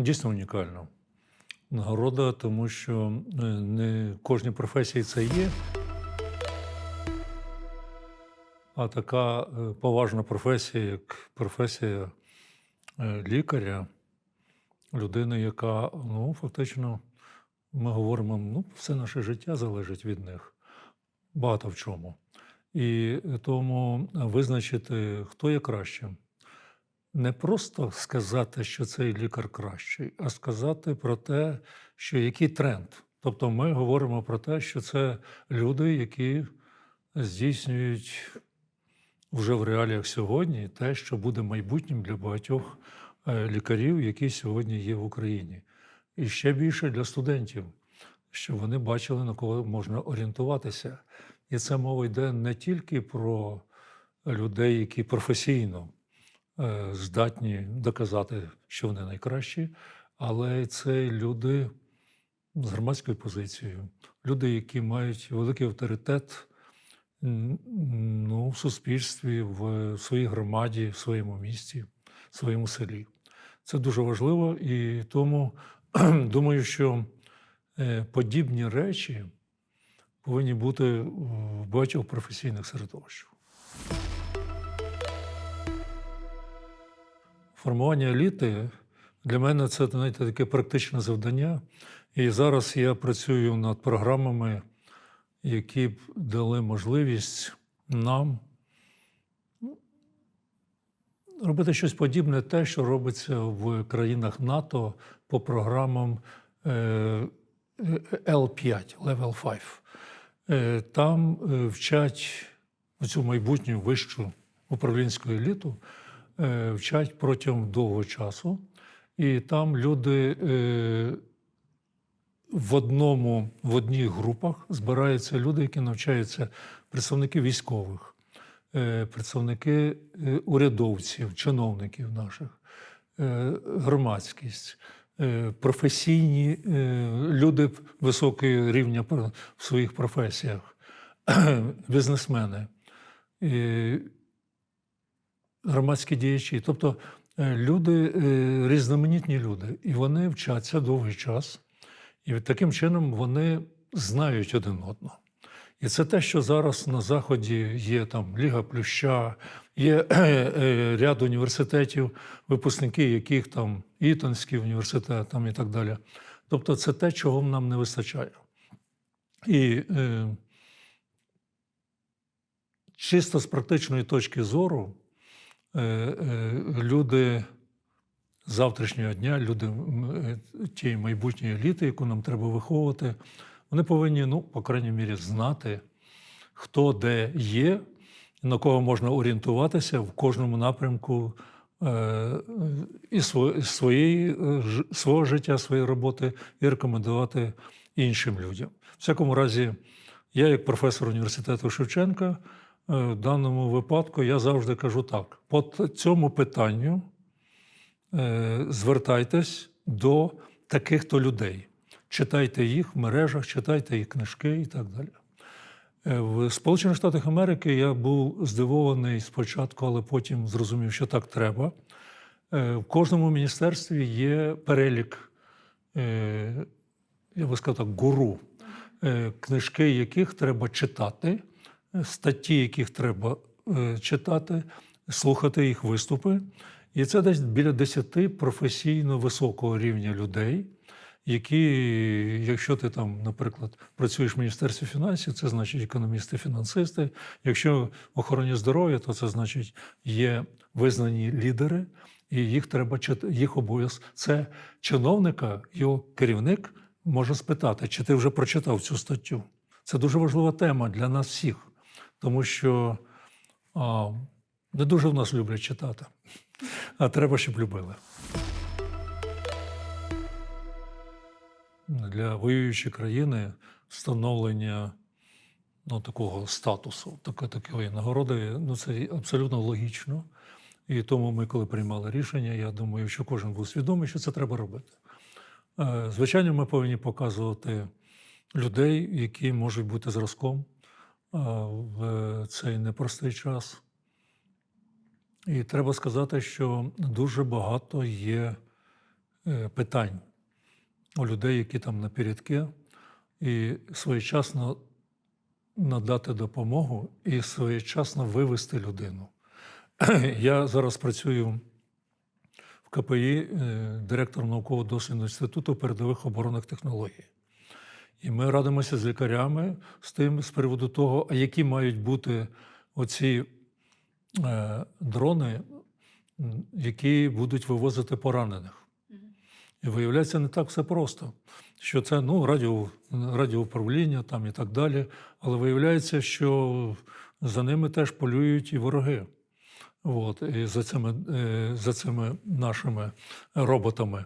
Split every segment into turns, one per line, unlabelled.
Дійсно унікальна нагорода, тому що е, не кожній професії це є. А така е, поважна професія, як професія е, лікаря, людини, яка ну, фактично, ми говоримо, ну, все наше життя залежить від них. Багато в чому. І тому визначити, хто є кращим. Не просто сказати, що цей лікар кращий, а сказати про те, що який тренд. Тобто ми говоримо про те, що це люди, які здійснюють вже в реаліях сьогодні те, що буде майбутнім для багатьох е, лікарів, які сьогодні є в Україні. І ще більше для студентів, щоб вони бачили, на кого можна орієнтуватися. І це мова йде не тільки про людей, які професійно здатні доказати, що вони найкращі, але це люди з громадською позицією, люди, які мають великий авторитет ну, в суспільстві, в своїй громаді, в своєму місті, в своєму селі. Це дуже важливо, і тому думаю, що е, подібні речі повинні бути в багатьох професійних середовищах. Формування еліти для мене це знаєте, таке практичне завдання. І зараз я працюю над програмами, які б дали можливість нам робити щось подібне, те, що робиться в країнах НАТО по програмам е, е, L5, Level 5. Е, Там е, вчать цю майбутню вищу управлінську еліту, вчать протягом довгого часу. І там люди е, в одному, в одній групах збираються люди, які навчаються представники військових, е, представники е, урядовців, чиновників наших, е, громадськість, е, професійні е, люди високого рівня в своїх професіях, бізнесмени, е, громадські діячі. Тобто е, люди, е, різноманітні люди, і вони вчаться довгий час. І таким чином вони знають один одного. І це те, що зараз на Заході є там Ліга Плюща, є е, ряд університетів, випускники яких там Ітонський університет там і так далі. Тобто це те, чого нам не вистачає. І е, чисто з практичної точки зору, люди завтрашнього дня, люди е, тієї майбутньої еліти, яку нам треба виховувати, вони повинні, ну, по крайній мірі, знати, хто де є, на кого можна орієнтуватися в кожному напрямку е, і своєї, е, свого життя, своєї роботи, і рекомендувати іншим людям. В всякому разі, я, як професор університету Шевченка, е, в даному випадку я завжди кажу так: по цьому питанню е, звертайтесь до таких-то людей. Читайте їх в мережах, читайте їх книжки і так далі. Е, В Сполучених Штатах Америки я був здивований спочатку, але потім зрозумів, що так треба. Е, В кожному міністерстві є перелік, е, я би сказав так, гуру, е, книжки яких треба читати, е, статті, яких треба е, читати, слухати їх виступи. І це десь біля 10 професійно високого рівня людей, які, якщо ти там, наприклад, працюєш в Міністерстві фінансів, це значить економісти, фінансисти. Якщо в охороні здоров'я, то це значить є визнані лідери, і їх треба їх обов'язок. Це чиновника, його керівник може спитати, чи ти вже прочитав цю статтю. Це дуже важлива тема для нас всіх, тому що а, не дуже в нас люблять читати, а треба, щоб любили. Для воюючої країни встановлення ну, такого статусу, такої, такої нагороди, ну це абсолютно логічно. І тому ми, коли приймали рішення, я думаю, що кожен був свідомий, що це треба робити. Е, Звичайно, ми повинні показувати людей, які можуть бути зразком в цей непростий час. І треба сказати, що дуже багато є е, питань у людей, які там напередки, і своєчасно надати допомогу і своєчасно вивести людину. Я зараз працюю в КПІ е, директором науково-дослідного інституту передових оборонних технологій. І ми радимося з лікарями з тим з приводу того, а які мають бути оці е, дрони, які будуть вивозити поранених. І виявляється, не так все просто. Що це ну, радіо, радіоуправління там і так далі. Але виявляється, що за ними теж полюють і вороги. От, і за, цими, е, за цими нашими роботами.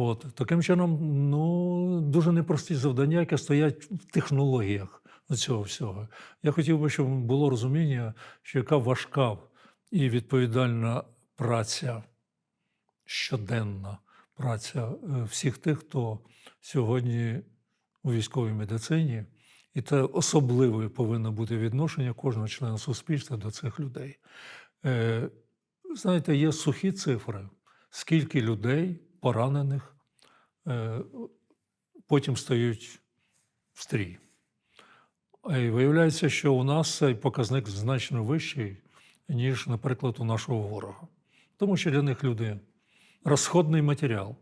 От. Таким чином, ну, дуже непрості завдання, які стоять в технологіях цього всього. Я хотів би, щоб було розуміння, що яка важка і відповідальна праця, щоденна праця е, всіх тих, хто сьогодні у військовій медицині, і це особливе повинно бути відношення кожного члена суспільства до цих людей. Е, Знаєте, є сухі цифри, скільки людей поранених е, потім стають в стрій. І виявляється, що у нас цей показник значно вищий, ніж, наприклад, у нашого ворога. Тому що для них люди розходний матеріал,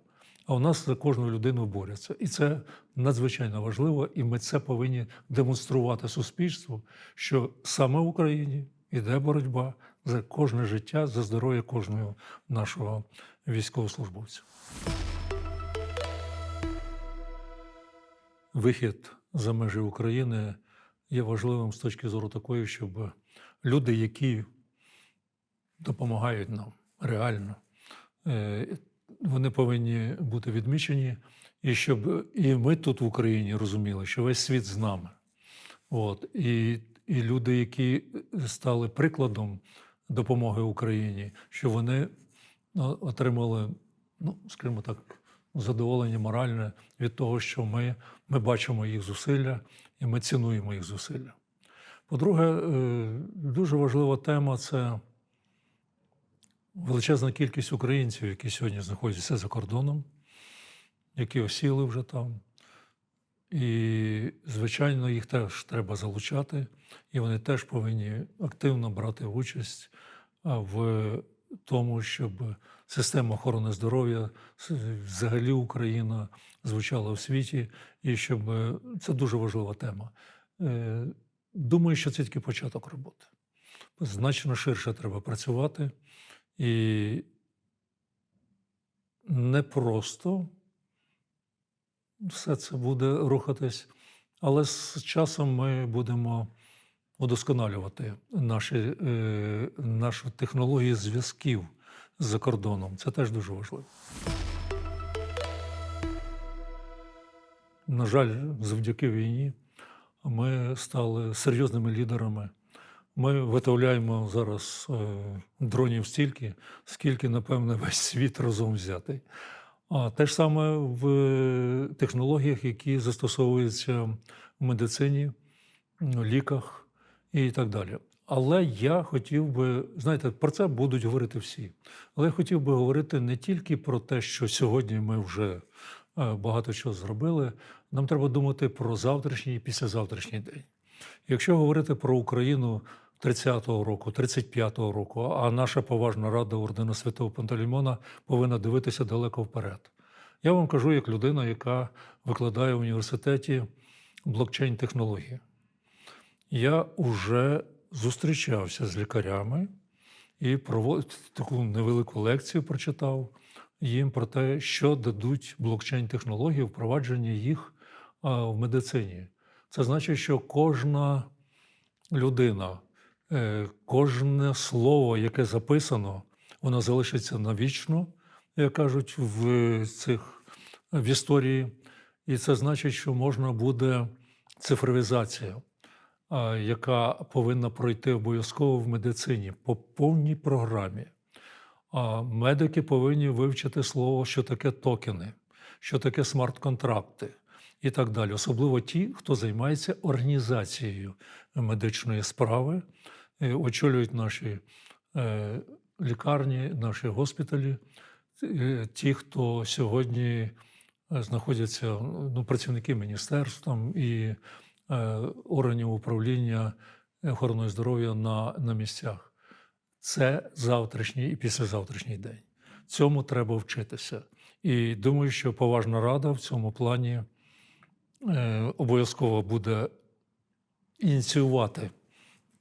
а у нас за кожну людину борються. І це надзвичайно важливо, і ми це повинні демонструвати суспільству, що саме в Україні йде боротьба за кожне життя, за здоров'я кожного нашого військовослужбовця. Вихід за межі України є важливим з точки зору такої, щоб люди, які допомагають нам реально, е, вони повинні бути відмічені, і щоб і ми тут в Україні розуміли, що весь світ з нами. От, і, і люди, які стали прикладом допомоги Україні, що вони ну, отримали, ну, скажімо так, задоволення моральне від того, що ми, ми бачимо їх зусилля і ми цінуємо їх зусилля. По-друге, е, дуже важлива тема це величезна кількість українців, які сьогодні знаходяться за кордоном, які осіли вже там. І, звичайно, їх теж треба залучати, і вони теж повинні активно брати участь в тому, щоб система охорони здоров'я, взагалі Україна звучала в світі, і щоб е, це дуже важлива тема. Е, Думаю, що це тільки початок роботи. Значно ширше треба працювати, і не просто все це буде рухатись, але з часом ми будемо удосконалювати наші, е, наші технології зв'язків за кордоном. Це теж дуже важливо. На жаль, завдяки війні ми стали серйозними лідерами. Ми виготовляємо зараз е, дронів стільки, скільки, напевне, весь світ разом взятий. А те ж саме в технологіях, які застосовуються в медицині, ліках і так далі. Але я хотів би, знаєте, про це будуть говорити всі. Але я хотів би говорити не тільки про те, що сьогодні ми вже е, багато чого зробили. Нам треба думати про завтрашній і післязавтрашній день. Якщо говорити про Україну 30-го року, 35-го року, а наша поважна рада ордена Святого Пантелеймона повинна дивитися далеко вперед. Я вам кажу як людина, яка викладає в університеті блокчейн-технології. Я вже зустрічався з лікарями і провод... таку невелику лекцію прочитав їм про те, що дадуть блокчейн-технології, впровадження їх в медицині. Це значить, що кожна людина, кожне слово, яке записано, воно залишиться навічно, як кажуть, в цих в історії. І це значить, що можна буде цифровізація, яка повинна пройти обов'язково в медицині по повній програмі. А медики повинні вивчити слово, що таке токени, що таке смарт-контракти і так далі. Особливо ті, хто займається організацією медичної справи, е, очолюють наші е, лікарні, наші госпіталі. е, ті, хто сьогодні е, знаходяться, ну, працівники міністерств там, і е, органів управління охороною здоров'я на, на місцях. Це завтрашній і післязавтрашній день. Цьому треба вчитися. І думаю, що поважна рада в цьому плані е, обов'язково буде ініціювати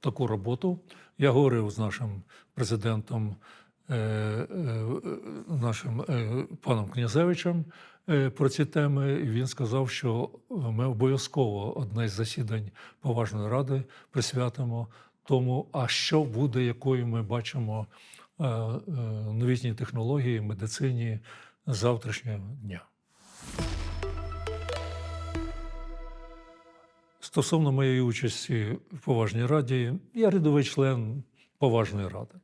таку роботу. Я говорив з нашим президентом, е, е, нашим е, паном Князевичем про ці теми. Він сказав, що ми обов'язково одне з засідань поважної ради присвятимо тому, а що буде, якою ми бачимо новітні технології медицині завтрашнього дня. Стосовно моєї участі в поважній раді, я рядовий член поважної ради.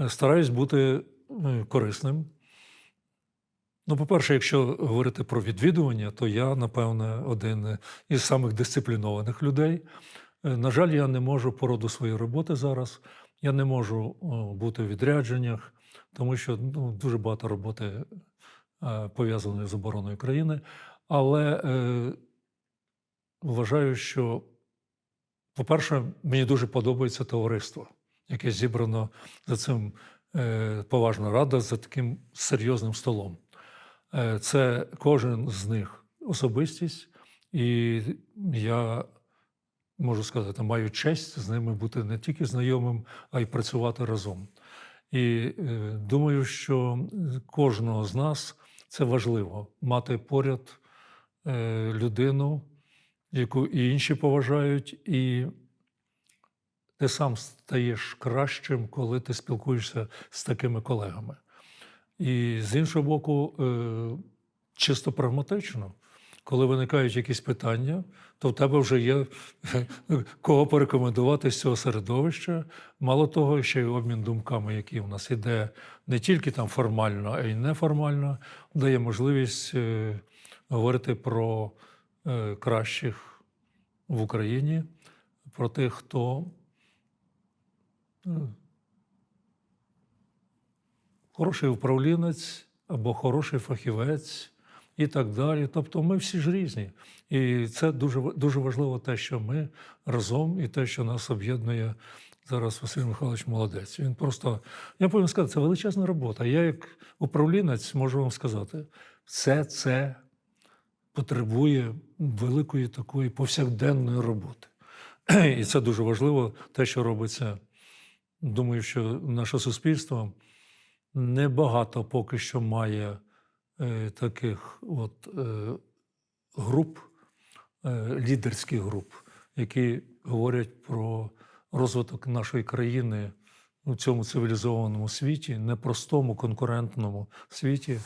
Е, Стараюсь бути е, корисним. Ну, по-перше, якщо говорити про відвідування, то я, напевне, один із самих дисциплінованих людей. Е, На жаль, я не можу по роду своєї роботи зараз. Я не можу бути в відрядженнях, тому що ну, дуже багато роботи е, пов'язаної з обороною країни. Але е, вважаю, що, по-перше, мені дуже подобається товариство, яке зібрано за цим е, поважна рада за таким серйозним столом. Е, Це кожен з них особистість, і я можу сказати, маю честь з ними бути не тільки знайомим, а й працювати разом. І е, думаю, що кожного з нас це важливо мати поряд людину, яку і інші поважають, і ти сам стаєш кращим, коли ти спілкуєшся з такими колегами. І з іншого боку, е, чисто прагматично, коли виникають якісь питання, то в тебе вже є кого порекомендувати з цього середовища. Мало того, ще й обмін думками, який у нас іде не тільки там формально, а й неформально, дає можливість е, говорити про е, кращих в Україні, про тих, хто е, хороший управлінець або хороший фахівець і так далі. Тобто ми всі ж різні. І це дуже, дуже важливо те, що ми разом, і те, що нас об'єднує зараз Василь Михайлович молодець. Він просто, я повинен сказати, це величезна робота. Я, як управлінець, можу вам сказати, все це потребує великої такої повсякденної роботи. І це дуже важливо, те, що робиться. Думаю, що наше суспільство небагато поки що має е, таких от, е, груп, е, лідерських груп, які говорять про розвиток нашої країни у цьому цивілізованому світі, непростому конкурентному світі.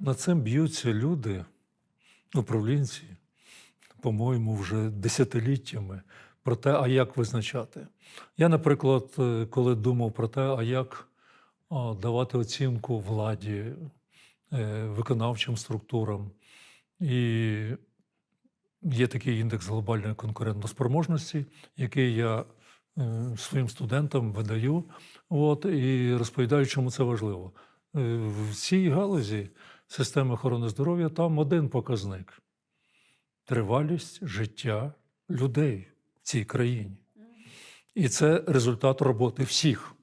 Над цим б'ються люди, управлінці, по-моєму, вже десятиліттями про те, а як визначати. Я, наприклад, е, коли думав про те, а як давати оцінку владі, е, виконавчим структурам, і є такий індекс глобальної конкурентоспроможності, який я е, своїм студентам видаю, от, і розповідаю, чому це важливо. В цій галузі системи охорони здоров'я там один показник тривалість життя людей в цій країні. І це результат роботи всіх.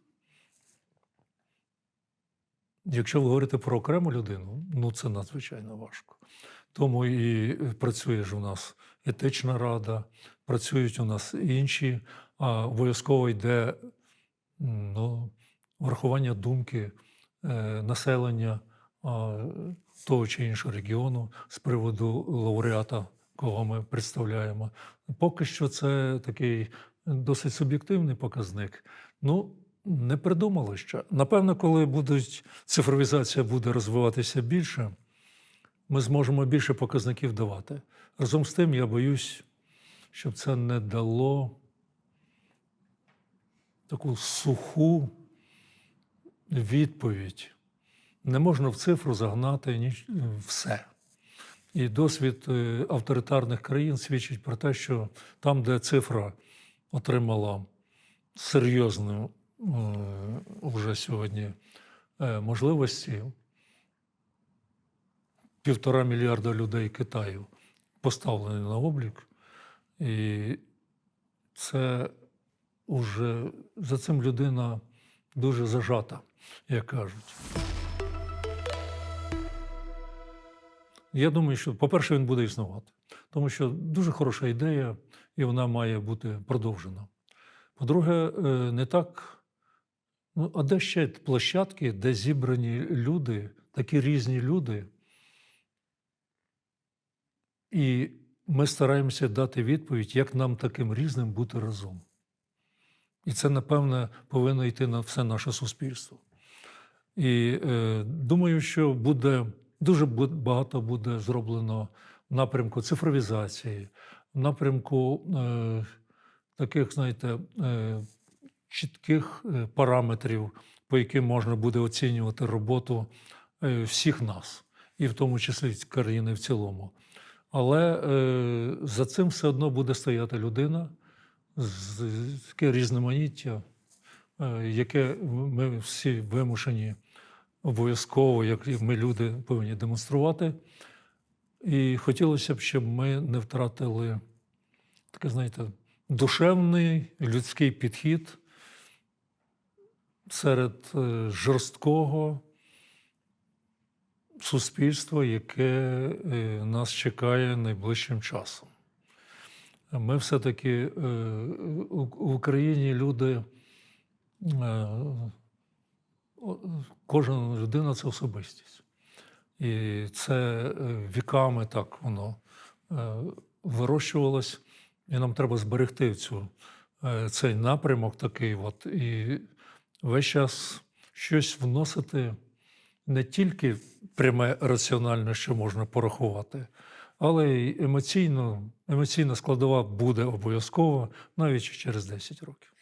Якщо ви говорите про окрему людину, ну це надзвичайно важко. Тому і працює ж у нас етична рада, працюють у нас інші, а обов'язково йде ну, врахування думки е, населення того чи іншого регіону з приводу лауреата, кого ми представляємо. Поки що це такий досить суб'єктивний показник. Ну, не придумали ще. Напевно, коли будуть, цифровізація буде розвиватися більше, ми зможемо більше показників давати. Разом з тим, я боюсь, щоб це не дало таку суху відповідь. Не можна в цифру загнати ніч- все. І досвід е, авторитарних країн свідчить про те, що там, де цифра отримала серйозну вже сьогодні е, можливості. Півтора мільярда людей Китаю поставлені на облік, і це вже за цим людина дуже зажата, як кажуть. Я думаю, що, по-перше, він буде існувати, тому що дуже хороша ідея, і вона має бути продовжена. По-друге, е, не так. Ну, а де ще площадки, де зібрані люди, такі різні люди, і ми стараємося дати відповідь, як нам таким різним бути разом. І це, напевне, повинно йти на все наше суспільство. І е, думаю, що буде дуже багато буде зроблено в напрямку цифровізації, в напрямку е, таких, знаєте, е, чітких е, параметрів, по яким можна буде оцінювати роботу е, всіх нас, і в тому числі країни в цілому. Але е, за цим все одно буде стояти людина з- таке різноманіття, е, яке ми всі вимушені обов'язково, як ми люди, повинні демонструвати. І хотілося б, щоб ми не втратили таке, знаєте, душевний людський підхід серед е, жорсткого суспільства, яке е, нас чекає найближчим часом. Ми все-таки е, в Україні люди, кожна людина це особистість. І це е, віками так воно е, вирощувалось, і нам треба зберегти цю, е, цей напрямок такий. От, і весь час щось вносити не тільки пряме раціональне, що можна порахувати, але й емоційно, емоційна складова буде обов'язково навіть через 10 років.